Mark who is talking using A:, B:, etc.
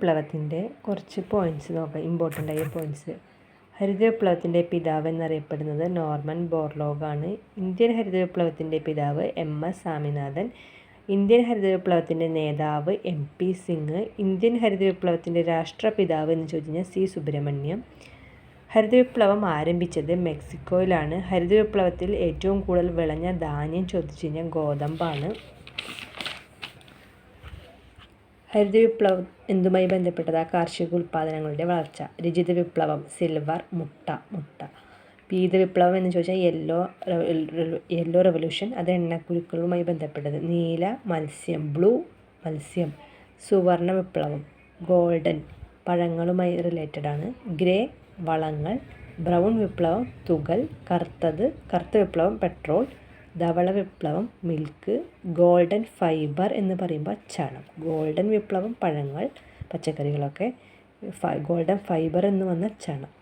A: വിപ്ലവത്തിന്റെ കുറച്ച് പോയിന്റ്സ് നോക്കാം. ഇമ്പോർട്ടന്റ് ആയ പോയിന്റ്സ് ഹരിത വിപ്ലവത്തിന്റെ പിതാവ് എന്നറിയപ്പെടുന്നത് നോർമൻ ബോർലോഗാണ്. ഇന്ത്യൻ ഹരിത വിപ്ലവത്തിന്റെ പിതാവ് എം എസ് സ്വാമിനാഥൻ. ഇന്ത്യൻ ഹരിത വിപ്ലവത്തിന്റെ നേതാവ് എം പി സിംഗ്. ഇന്ത്യൻ ഹരിത വിപ്ലവത്തിന്റെ രാഷ്ട്രപിതാവ് എന്ന് ചോദിച്ചു കഴിഞ്ഞാൽ സി സുബ്രഹ്മണ്യം. ഹരിതവിപ്ലവം ആരംഭിച്ചത് മെക്സിക്കോയിലാണ്. ഹരിതവിപ്ലവത്തിൽ ഏറ്റവും കൂടുതൽ വിളഞ്ഞ ധാന്യം ചോദിച്ചു കഴിഞ്ഞാൽ ഗോതമ്പാണ്. ഹരിത വിപ്ലവം എന്തുമായി ബന്ധപ്പെട്ടതാ? കാർഷിക ഉൽപ്പാദനങ്ങളുടെ വളർച്ച. രജിത വിപ്ലവം സിൽവർ മുട്ട മുട്ട. പീത വിപ്ലവം എന്ന് ചോദിച്ചാൽ യെല്ലോ യെല്ലോ റെവല്യൂഷൻ. അത് എണ്ണക്കുരുക്കളുമായി ബന്ധപ്പെട്ടത്. നീല മത്സ്യം ബ്ലൂ മത്സ്യം. സുവർണ വിപ്ലവം ഗോൾഡൻ. പഴങ്ങളുമായി റിലേറ്റഡ് ആണ്. ഗ്രേ വളങ്ങൾ. ബ്രൗൺ വിപ്ലവം തുകൽ. കറുത്തത് കറുത്ത വിപ്ലവം പെട്രോൾ. ധവള വിപ്ലവം മിൽക്ക് ഗോൾഡൻ ഫൈബർ എന്ന് പറയുമ്പോൾ ചണം ഗോൾഡൻ വിപ്ലവം പഴങ്ങൾ പച്ചക്കറികളൊക്കെ ഗോൾഡൻ ഫൈബർ എന്ന് വന്ന അച്ചാണം.